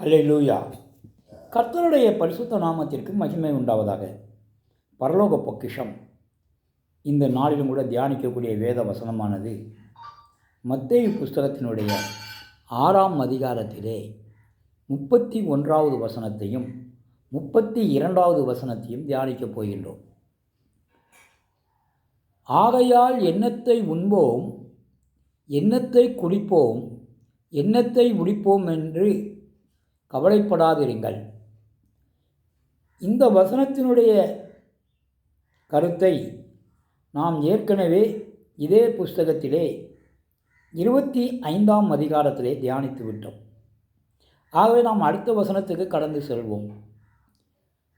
அல்லேலூயா கர்த்தருடைய பரிசுத்த நாமத்திற்கு மகிமை உண்டாவதாக. பரலோக பொக்கிஷம். இந்த நாளிலும் கூட தியானிக்கக்கூடிய வேத வசனமானது மத்தேயு புஸ்தகத்தினுடைய ஆறாம் அதிகாரத்திலே முப்பத்தி ஒன்றாவது வசனத்தையும் முப்பத்தி இரண்டாவது வசனத்தையும் தியானிக்கப் போகின்றோம். ஆகையால் எண்ணத்தை உண்போம் எண்ணத்தை குடிப்போம் எண்ணத்தை உடிப்போம் என்று கவலைப்படாதிருங்கள். இந்த வசனத்தினுடைய கருத்தை நாம் ஏற்கனவே இதே புஸ்தகத்திலே இருபத்தி ஐந்தாம் அதிகாரத்திலே தியானித்து விட்டோம். ஆகவே நாம் அடுத்த வசனத்துக்கு கடந்து செல்வோம்.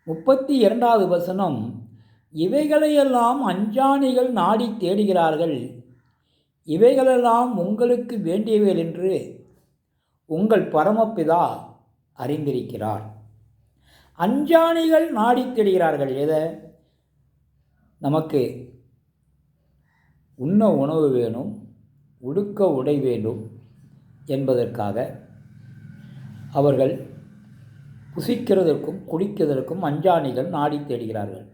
முப்பத்தி இரண்டாவது வசனம் இவைகளையெல்லாம் அஞ்சாணிகள் நாடி தேடுகிறார்கள். இவைகளெல்லாம் உங்களுக்கு வேண்டியவைகள் என்று உங்கள் பரமப்பிதா அறிந்திருக்கிறார். அஞ்சாணிகள் நாடி தேடுகிறார்கள் எதை? நமக்கு உண்ண உணவு வேணும் உடுக்க உடை வேண்டும் என்பதற்காக அவர்கள் புசிக்கிறதற்கும் குடிக்கிறதற்கும் அஞ்சாணிகள் நாடி தேடுகிறார்கள்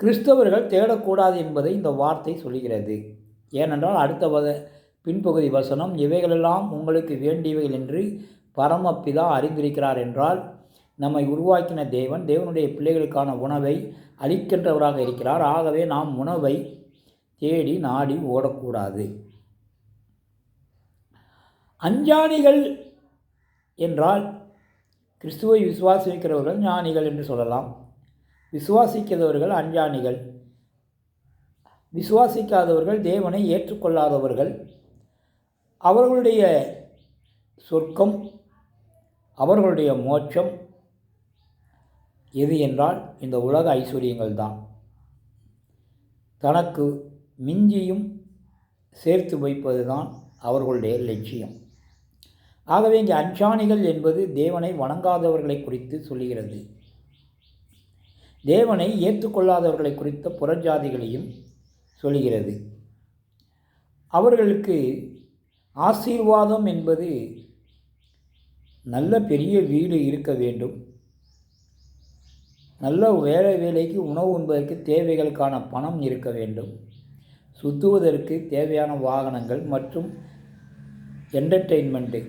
கிறிஸ்தவர்கள் தேடக்கூடாது என்பதை இந்த வார்த்தை சொல்கிறது. ஏனென்றால் அடுத்த வத பின்பகுதி வசனம் இவைகளெல்லாம் உங்களுக்கு வேண்டியவைகள் என்று பரமப்பிதா அறிந்திருக்கிறார் என்றால் நம்மை உருவாக்கின தேவன் தேவனுடைய பிள்ளைகளுக்கான உணவை அளிக்கின்றவராக இருக்கிறார். ஆகவே நாம் உணவை தேடி நாடி ஓடக்கூடாது. அஞ்ஞானிகள் என்றால் கிறிஸ்துவை விசுவாசிக்கிறவர்கள் ஞானிகள் என்று சொல்லலாம். விசுவாசிக்கிறவர்கள் அஞ்ஞானிகள். விசுவாசிக்காதவர்கள் தேவனை ஏற்றுக்கொள்ளாதவர்கள். அவர்களுடைய சொர்க்கம் அவர்களுடைய மோட்சம் எது என்றால் இந்த உலக ஐஸ்வர்யங்கள் தான். தனக்கு மிஞ்சியும் சேர்த்து வைப்பது தான் அவர்களுடைய லட்சியம். ஆகவே இங்கே அஞ்சாணிகள் என்பது தேவனை வணங்காதவர்களை குறித்து சொல்லுகிறது. தேவனை ஏற்றுக்கொள்ளாதவர்களை குறித்த புறஜாதிகளையும் சொல்லுகிறது. அவர்களுக்கு ஆசீர்வாதம் என்பது நல்ல பெரிய வீடு இருக்க வேண்டும். நல்ல வேலை வேலைக்கு உணவு உண்பதற்கு தேவைகளுக்கான பணம் இருக்க வேண்டும். சுற்றுவதற்கு தேவையான வாகனங்கள் மற்றும் என்டர்டெயின்மெண்ட்டு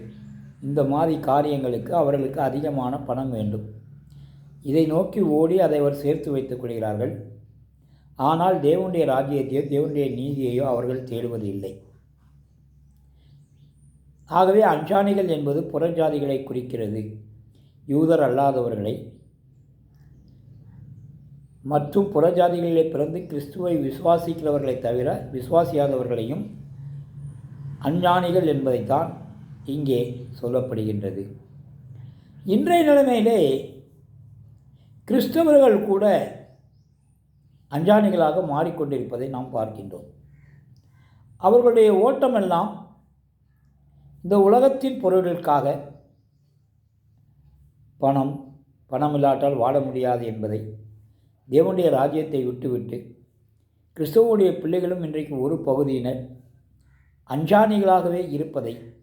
இந்த மாதிரி காரியங்களுக்கு அவர்களுக்கு அதிகமான பணம் வேண்டும். இதை நோக்கி ஓடி அதை அவர் சேர்த்து வைத்துக் கொள்கிறார்கள். ஆனால் தேவனுடைய ராஜ்யத்தையோ தேவனுடைய நீதியையோ அவர்கள் தேடுவது இல்லை ஆகவே அஞ்சாணிகள் என்பது புறஜாதிகளை குறிக்கிறது. யூதர் அல்லாதவர்களை. மற்றும் புறஜாதிகளிலே பிறந்து கிறிஸ்துவை விசுவாசிக்கிறவர்களை தவிர விசுவாசியாதவர்களையும் அஞ்ஞானிகள் என்பதைத்தான் இங்கே சொல்லப்படுகின்றது. இன்றைய நிலைமையிலே கிறிஸ்தவர்கள் கூட அஞ்சானிகளாக மாறிக்கொண்டிருப்பதை நாம் பார்க்கின்றோம். அவர்களுடைய ஓட்டமெல்லாம் இந்த உலகத்தின் பொருளுக்காக பணம் பணம் இல்லாட்டால் வாழ முடியாது என்பதை தேவனுடைய ராஜ்யத்தை விட்டுவிட்டு கிறிஸ்தவனுடைய பிள்ளைகளும் இன்றைக்கு ஒரு பகுதியினர் அஞ்சானிகளாகவே இருப்பதை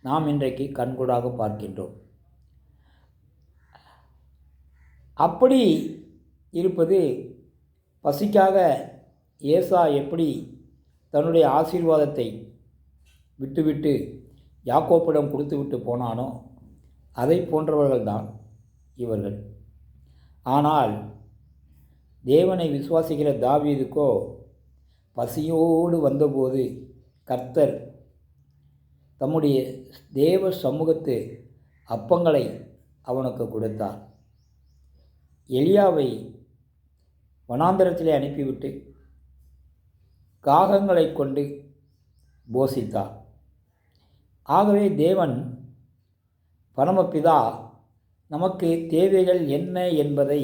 நாம் இன்றைக்கு கண்கூடாக பார்க்கின்றோம். அப்படி இருப்பது பசிக்காக ஏசா எப்படி தன்னுடைய ஆசீர்வாதத்தை விட்டுவிட்டு யாக்கோப்பிடம் கொடுத்துவிட்டு போனானோ? அதை போன்றவர்கள்தான் இவர்கள். ஆனால் தேவனை விசுவாசிக்கிற தாவீதுக்கோ பசியோடு வந்தபோது கர்த்தர் தம்முடைய தேவ சமூகத்து அப்பங்களை அவனுக்கு கொடுத்தார். எலியாவை வனாந்தரத்திலே அனுப்பிவிட்டு காகங்களை கொண்டு போஷித்தார். ஆகவே தேவன் பரமபிதா நமக்கு தேவைகள் என்ன என்பதை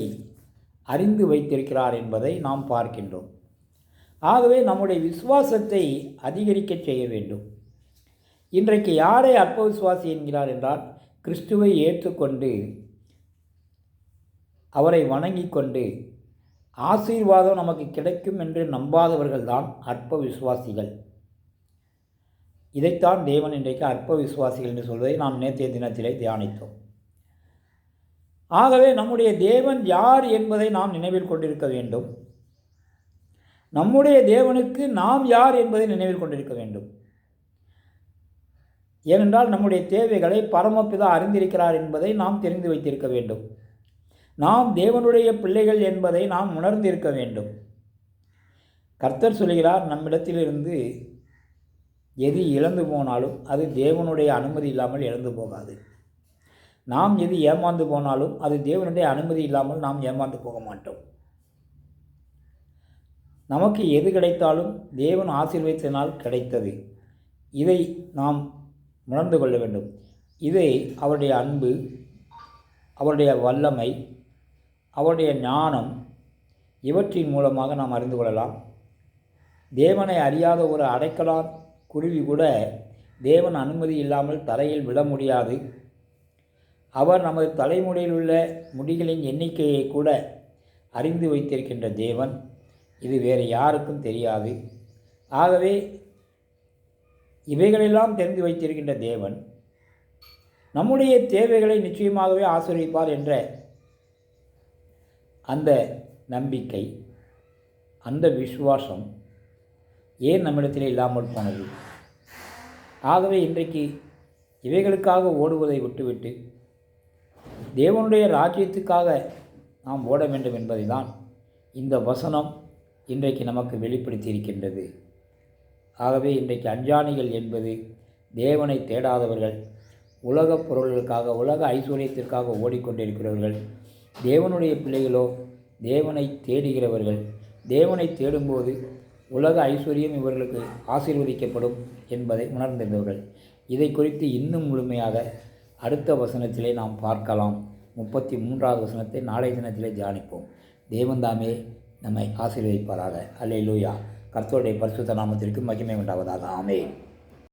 அறிந்து வைத்திருக்கிறார் என்பதை நாம் பார்க்கின்றோம். ஆகவே நம்முடைய விசுவாசத்தை அதிகரிக்க செய்ய வேண்டும். இன்றைக்கு யாரை அற்ப விசுவாசி என்கிறார் என்றால் கிறிஸ்துவை ஏற்றுக்கொண்டு அவரை வணங்கி கொண்டு ஆசீர்வாதம் நமக்கு கிடைக்கும் என்று நம்பாதவர்கள்தான் அற்ப விசுவாசிகள் இதைத்தான் தேவன் இன்றைக்கு அற்ப விசுவாசிகள் என்று சொல்வதை நாம் நேற்றைய தினத்திலே தியானித்தோம். ஆகவே நம்முடைய தேவன் யார் என்பதை நாம் நினைவில் கொண்டிருக்க வேண்டும். நம்முடைய தேவனுக்கு நாம் யார் என்பதை நினைவில் கொண்டிருக்க வேண்டும். ஏனென்றால் நம்முடைய தேவைகளை பரமபிதா அறிந்திருக்கிறார் என்பதை நாம் தெரிந்து வைத்திருக்க வேண்டும். நாம் தேவனுடைய பிள்ளைகள் என்பதை நாம் உணர்ந்திருக்க வேண்டும். கர்த்தர் சொல்கிறார் நம்மிடத்திலிருந்து எது இழந்து போனாலும் அது தேவனுடைய அனுமதி இல்லாமல் இழந்து போகாது. நாம் எது ஏமாந்து போனாலும் அது தேவனுடைய அனுமதி இல்லாமல் நாம் ஏமாந்து போக மாட்டோம். நமக்கு எது கிடைத்தாலும் தேவன் ஆசீர்வதித்தனால் கிடைத்தது. இதை நாம் உணர்ந்து கொள்ள வேண்டும். இதை அவருடைய அன்பு அவருடைய வல்லமை அவருடைய ஞானம் இவற்றின் மூலமாக நாம் அறிந்து கொள்ளலாம். தேவனை அறியாத ஒரு அடைக்கலான் குருவி கூட தேவன் அனுமதி இல்லாமல் தலையில் விழ முடியாது. அவர் நமது தலைமுடியில் உள்ள முடிகளின் எண்ணிக்கையை கூட அறிந்து வைத்திருக்கின்ற தேவன். இது வேறு யாருக்கும் தெரியாது. ஆகவே இவைகளெல்லாம் தெரிந்து வைத்திருக்கின்ற தேவன் நம்முடைய தேவைகளை நிச்சயமாகவே ஆசிரியப்பார் என்ற அந்த நம்பிக்கை அந்த விசுவாசம் ஏன் நம்மிடத்திலே இல்லாமல் போனது? ஆகவே இன்றைக்கு இவைகளுக்காக ஓடுவதை விட்டுவிட்டு தேவனுடைய ராஜ்யத்துக்காக நாம் ஓட வேண்டும் என்பதை தான் இந்த வசனம் இன்றைக்கு நமக்கு வெளிப்படுத்தி இருக்கின்றது ஆகவே இன்றைக்கு அஞ்சானிகள் என்பது தேவனை தேடாதவர்கள் உலகப் பொருள்களுக்காக உலக ஐஸ்வர்யத்திற்காக ஓடிக்கொண்டிருக்கிறவர்கள் தேவனுடைய பிள்ளைகளோ தேவனை தேடுகிறவர்கள் தேவனை தேடும்போது உலக ஐஸ்வர்யம் இவர்களுக்கு ஆசீர்வதிக்கப்படும் என்பதை உணர்ந்திருந்தவர்கள். இதை குறித்து இன்னும் முழுமையாக அடுத்த வசனத்திலே நாம் பார்க்கலாம். முப்பத்தி மூன்றாவது வசனத்தை நாளைய தினத்திலே தியானிப்போம். தேவன்தாமே நம்மை ஆசீர்வதிப்பாராக. அல்லேலூயா. கர்த்தருடைய பரிசுத்த நாமத்திற்கு மகிமை உண்டாவதாக. ஆமே